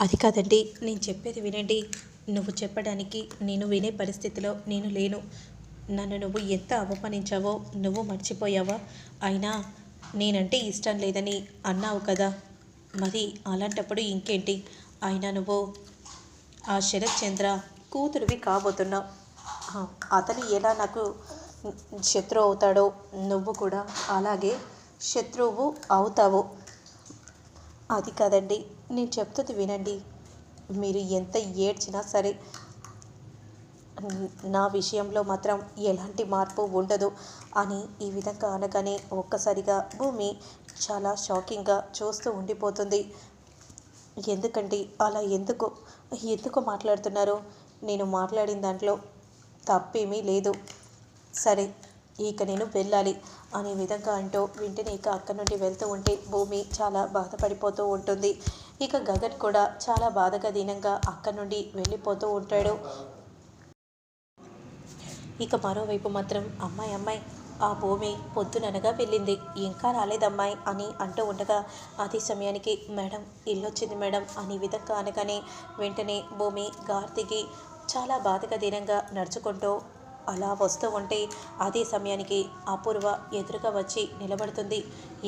అది కాదండి నేను చెప్పేది వినండి. నువ్వు చెప్పడానికి నేను వినే పరిస్థితిలో నేను లేను. నన్ను నువ్వు ఎంత అవమానించావో నువ్వు మర్చిపోయావా? అయినా నేనంటే ఇష్టం లేదని అన్నావు కదా. మరి అలాంటప్పుడు ఇంకేంటి? అయినా నువ్వు ఆ శరత్ చంద్ర కూతురివి కాబోతున్నావు. అతను ఎలా నాకు శత్రువు అవుతాడో నువ్వు కూడా అలాగే శత్రువు అవుతావు. అది కాదండి నేను చెప్తుంది వినండి. మీరు ఎంత ఏడ్చినా సరే నా విషయంలో మాత్రం ఎలాంటి మార్పు ఉండదు అని ఈ విధంగా అనగానే ఒక్కసారిగా భూమి చాలా షాకింగ్గా చూస్తూ ఉండిపోతుంది. ఎందుకండి అలా ఎందుకు ఎందుకు మాట్లాడుతున్నారు? నేను మాట్లాడిన దాంట్లో తప్పేమీ లేదు. సరే ఇక నేను వెళ్ళాలి అనే విధంగా అంటూ వెంటనే ఇక అక్కడి నుండి వెళ్తూ ఉంటే భూమి చాలా బాధపడిపోతూ ఉంటుంది. ఇక గగన్ కూడా చాలా బాధగా దీనంగా అక్కడి నుండి వెళ్ళిపోతూ ఉంటాడు. ఇక మరోవైపు మాత్రం అమ్మాయి అమ్మాయి ఆ భూమి పొద్దుననగా వెళ్ళింది. ఇంకా రాలేదమ్మాయి అని అంటూ ఉండగా అదే సమయానికి మేడం ఇల్లు వచ్చింది మేడం అని విధంగా అనగానే వెంటనే భూమి గార్తికి చాలా బాధగా దీనంగా నడుచుకుంటూ అలా వస్తూ ఉంటే అదే సమయానికి అపూర్వ ఎదురుగా వచ్చి నిలబడుతుంది.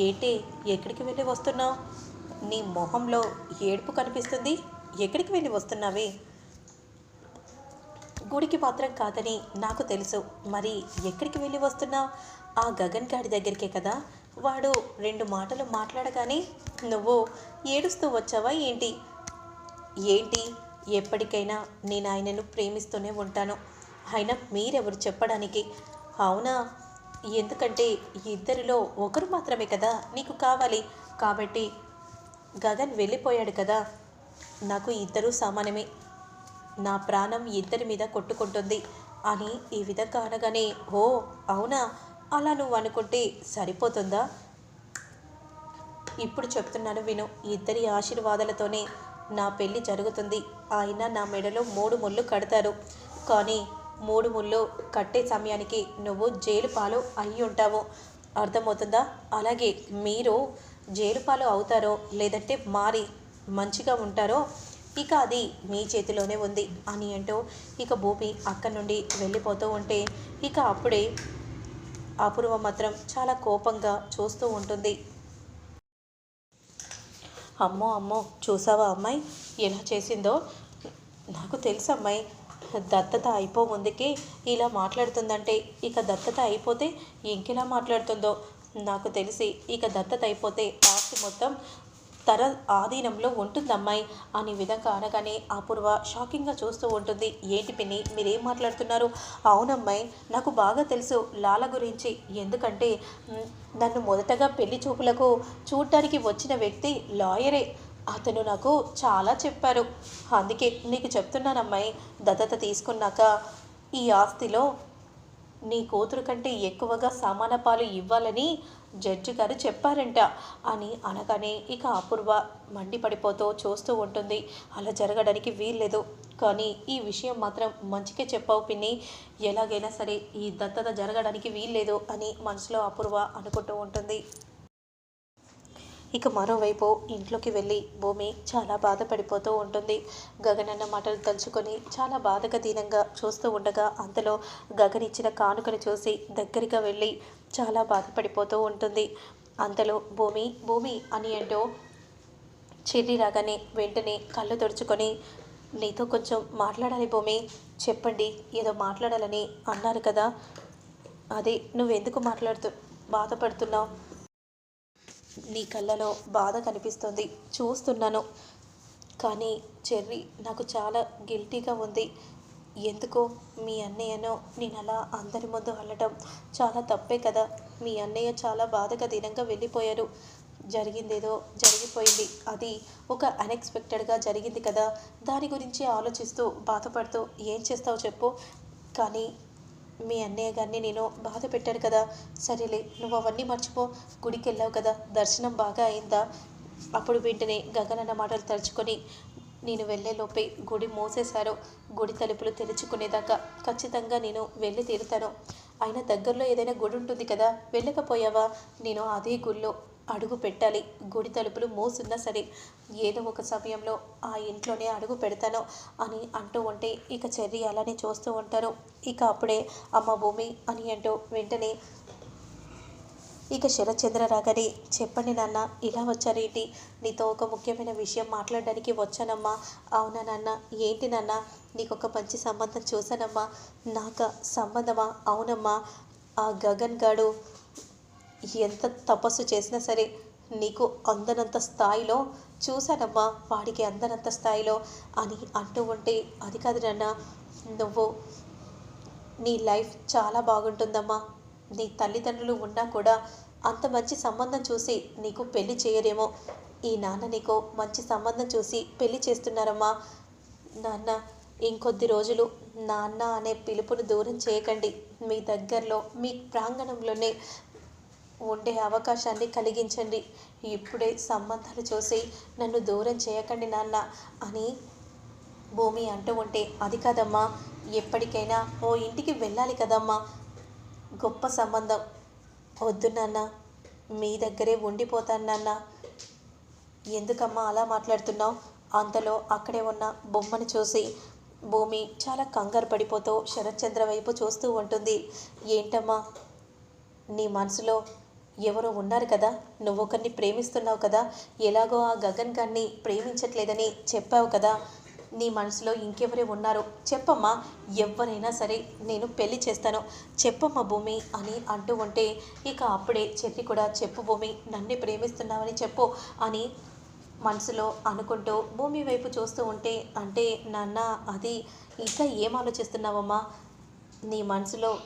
ఏంటి ఎక్కడికి వెళ్ళి వస్తున్నావు? నీ మొహంలో ఏడుపు కనిపిస్తుంది? ఎక్కడికి వెళ్ళి వస్తున్నావే? గుడికి మాత్రం కాదని నాకు తెలుసు. మరి ఎక్కడికి వెళ్ళి వస్తున్నావు? ఆ గగన్ గాడి దగ్గరికే కదా? వాడు రెండు మాటలు మాట్లాడగానే నువ్వు ఏడుస్తూ వచ్చావా ఏంటి? ఏంటి? ఎప్పటికైనా నేను ఆయనను ప్రేమిస్తూనే ఉంటాను. అయినా మీరెవరు చెప్పడానికి? అవునా? ఎందుకంటే ఇద్దరిలో ఒకరు మాత్రమే కదా నీకు కావాలి. కాబట్టి గగన్ వెళ్ళిపోయాడు కదా. నాకు ఇద్దరూ సమానమే నా ప్రాణం ఇద్దరి మీద కొట్టుకుంటుంది అని ఈ విధంగా అనగానే ఓ అవునా? అలా నువ్వు అనుకుంటే సరిపోతుందా? ఇప్పుడు చెప్తున్నాను విను. ఇద్దరి ఆశీర్వాదాలతోనే నా పెళ్ళి జరుగుతుంది. ఆయన నా మెడలో మూడు ముళ్ళు కడతారు. కానీ మూడు ముళ్ళు కట్టే సమయానికి నువ్వు జైలు పాలు అయి ఉంటావు అర్థమవుతుందా? అలాగే మీరు జైలు పాలు అవుతారో లేదంటే మారి మంచిగా ఉంటారో ఇక అది మీ చేతిలోనే ఉంది అని అంటూ ఇక భూమి అక్కడి నుండి వెళ్ళిపోతూ ఉంటే ఇక అప్పుడే అపూర్వ మాత్రం చాలా కోపంగా చూస్తూ ఉంటుంది. అమ్మో అమ్మో చూసావా అమ్మాయి? ఎలా చేసిందో? నాకు తెలుసు అమ్మాయి. దత్తత అయిపో ముందుకి ఇలా మాట్లాడుతుందంటే ఇక దత్తత అయిపోతే ఇంకెలా మాట్లాడుతుందో? నాకు తెలిసి ఇక దత్తత అయిపోతే ఆస్తి మొత్తం తర ఆధీనంలో ఉంటుంది అమ్మాయి అనే విధంగా అనగానే అపూర్వ షాకింగ్గా చూస్తూ ఉంటుంది. ఏంటి పిన్ని మీరేం మాట్లాడుతున్నారు? అవునమ్మాయి నాకు బాగా తెలుసు లాల గురించి. ఎందుకంటే నన్ను మొదటగా పెళ్ళి చూపులకు చూడటానికి వచ్చిన వ్యక్తి లాయరే. అతను నాకు చాలా చెప్పారు. అందుకే నీకు చెప్తున్నానమ్మాయి దత్తత తీసుకున్నాక ఈ ఆస్తిలో నీ కూతురు కంటే ఎక్కువగా సమాన పాలు ఇవ్వాలని జడ్జి గారు చెప్పారంట. అని అనగానే ఇక అపూర్వ మండిపడిపోతూ చూస్తూ ఉంటుంది. అలా జరగడానికి వీల్లేదు. కానీ ఈ విషయం మాత్రం మంచికే చెప్పావు పిన్ని. ఎలాగైనా సరే ఈ దత్తత జరగడానికి వీల్లేదు అని మనసులో అపూర్వ అనుకుంటూ ఉంటుంది. ఇక మరోవైపు ఇంట్లోకి వెళ్ళి భూమి చాలా బాధపడిపోతూ ఉంటుంది. గగనన్న మాటలు తలుచుకొని చాలా బాధగా దీనంగా చూస్తూ ఉండగా అంతలో గగన్ ఇచ్చిన కానుకను చూసి దగ్గరగా వెళ్ళి చాలా బాధపడిపోతూ ఉంటుంది. అంతలో భూమి భూమి అని అంటూ చెర్రి రాగానే వెంటనే కళ్ళు తుడుచుకొని నీతో కొంచెం మాట్లాడాలి భూమి చెప్పండి ఏదో మాట్లాడాలని అన్నారు కదా. అదే నువ్వెందుకు మాట్లాడుతు బాధపడుతున్నావు? నీ కళ్ళలో బాధ కనిపిస్తుంది. చూస్తున్నాను. కానీ చెర్రీ నాకు చాలా గిల్టీగా ఉంది. ఎందుకో మీ అన్నయ్యను నేను అలా అందరి ముందు అల్లటం చాలా తప్పే కదా. మీ అన్నయ్య చాలా బాధగా దినంగా వెళ్ళిపోయారు. జరిగిందేదో జరిగిపోయింది. అది ఒక అన్ఎక్స్పెక్టెడ్గా జరిగింది కదా. దాని గురించి ఆలోచిస్తూ బాధపడుతూ ఏం చేస్తావు చెప్పు. కానీ మీ అన్నయ్య గారిని నేను బాధ పెట్టాను కదా. సరేలే నువ్వు అవన్నీ మర్చిపో. గుడికి వెళ్ళావు కదా. దర్శనం బాగా అయిందా? అప్పుడు వెంటనే గగనన్న మాటలు తలుచుకొని నేను వెళ్ళేలోపే గుడి మూసేశారు. గుడి తలుపులు తెరుచుకునేదాకా ఖచ్చితంగా నేను వెళ్ళి తీరుతాను. అయినా దగ్గరలో ఏదైనా గుడి ఉంటుంది కదా. వెళ్ళకపోయావా? నేను అదే గుడిలో అడుగు పెట్టాలి. గుడి తలుపులు మూసున్నా సరే ఏదో ఒక సమయంలో ఆ ఇంట్లోనే అడుగు పెడతాను అని అంటూ ఉంటే ఇక చెర్రి అలానే చూస్తూ ఉంటారు. ఇక అప్పుడే అమ్మ భూమి అని అంటూ వెంటనే ఇక శరత్చంద్ర రాగానే చెప్పండి నాన్న ఇలా వచ్చారేంటి? నీతో ఒక ముఖ్యమైన విషయం మాట్లాడడానికి వచ్చానమ్మా. అవునా నాన్న? ఏంటి నాన్న? నీకు ఒక మంచి సంబంధం చూసానమ్మా నాక సంబంధమా? అవునమ్మా. ఆ గగన్ గాడు ఎంత తపస్సు చేసినా సరే నీకు అందనంత స్థాయిలో చూశానమ్మా వాడికి అందనంత స్థాయిలో అని అంటూ ఉంటే అది కాదు నాన్న నువ్వు నీ లైఫ్ చాలా బాగుంటుందమ్మా. నీ తల్లిదండ్రులు ఉన్నా కూడా అంత మంచి సంబంధం చూసి నీకు పెళ్ళి చేయరేమో. ఈ నాన్న నీకు మంచి సంబంధం చూసి పెళ్ళి చేస్తున్నారమ్మా. నాన్న ఇంకొద్ది రోజులు నాన్న అనే పిలుపును దూరం చేయకండి. మీ దగ్గరలో మీ ప్రాంగణంలోనే ఉండే అవకాశాన్ని కలిగించండి. ఇప్పుడే సంబంధాలు చూసి నన్ను దూరం చేయకండి నాన్న అని భూమి అంటూ ఉంటే అది కాదమ్మా ఎప్పటికైనా ఓ ఇంటికి వెళ్ళాలి కదమ్మా. గొప్ప సంబంధం. వద్దు నాన్న మీ దగ్గరే ఉండిపోతాను నాన్న. ఎందుకమ్మా అలా మాట్లాడుతున్నావు? అంతలో అక్కడే ఉన్న బొమ్మను చూసి భూమి చాలా కంగారు పడిపోతూ శరత్చంద్ర వైపు చూస్తూ ఉంటుంది. ఏంటమ్మా? నీ మనసులో ఎవరో ఉన్నారు కదా. నువ్వు ఒకరిని ప్రేమిస్తున్నావు కదా. ఎలాగో ఆ గగన్ గారిని ప్రేమించట్లేదని చెప్పావు కదా. నీ మనసులో ఇంకెవరే ఉన్నారు? చెప్పమ్మా. ఎవరైనా సరే నేను పెళ్ళి చేస్తాను. చెప్పమ్మా భూమి అని అంటూ ఉంటే ఇక అప్పుడే చెల్లి కూడా చెప్పు భూమి నన్ను ప్రేమిస్తున్నావని చెప్పు అని మనసులో అనుకుంటూ భూమి వైపు చూస్తూ ఉంటే అంటే నాన్న అది ఇంకా ఏం ఆలోచిస్తున్నావమ్మా? నీ మనసులో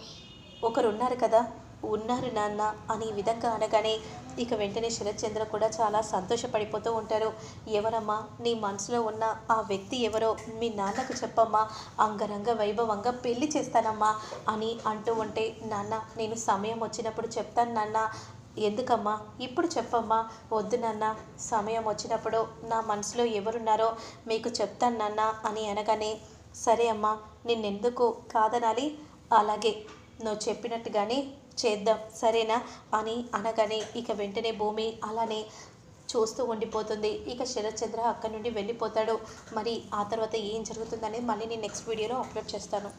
ఒకరున్నారు కదా. ఉన్నారు నాన్న అని ఈ విధంగా అనగానే ఇక వెంటనే శరత్చంద్ర కూడా చాలా సంతోషపడిపోతూ ఉంటారు. ఎవరమ్మా? నీ మనసులో ఉన్న ఆ వ్యక్తి ఎవరో? మీ నాన్నకు చెప్పమ్మా. అంగరంగ వైభవంగా పెళ్ళి చేస్తానమ్మా అని అంటూ ఉంటే నాన్న నేను సమయం వచ్చినప్పుడు చెప్తాను నాన్న. ఎందుకమ్మా? ఇప్పుడు చెప్పమ్మా. వద్దు నాన్న. సమయం వచ్చినప్పుడు నా మనసులో ఎవరున్నారో మీకు చెప్తాను నాన్న అని అనగానే సరే అమ్మా నిన్నెందుకు కాదనాలి? అలాగే నువ్వు చెప్పినట్టుగానే చేద్దాం సరేనా? అని అనగానే ఇక వెంటనే భూమి అలానే చూస్తూ ఉండిపోతుంది. ఇక శరత్చంద్ర అక్కడి నుండి వెళ్ళిపోతాడు. మరి ఆ తర్వాత ఏం జరుగుతుందనేది మళ్ళీ నేను నెక్స్ట్ వీడియోలో అప్లోడ్ చేస్తాను.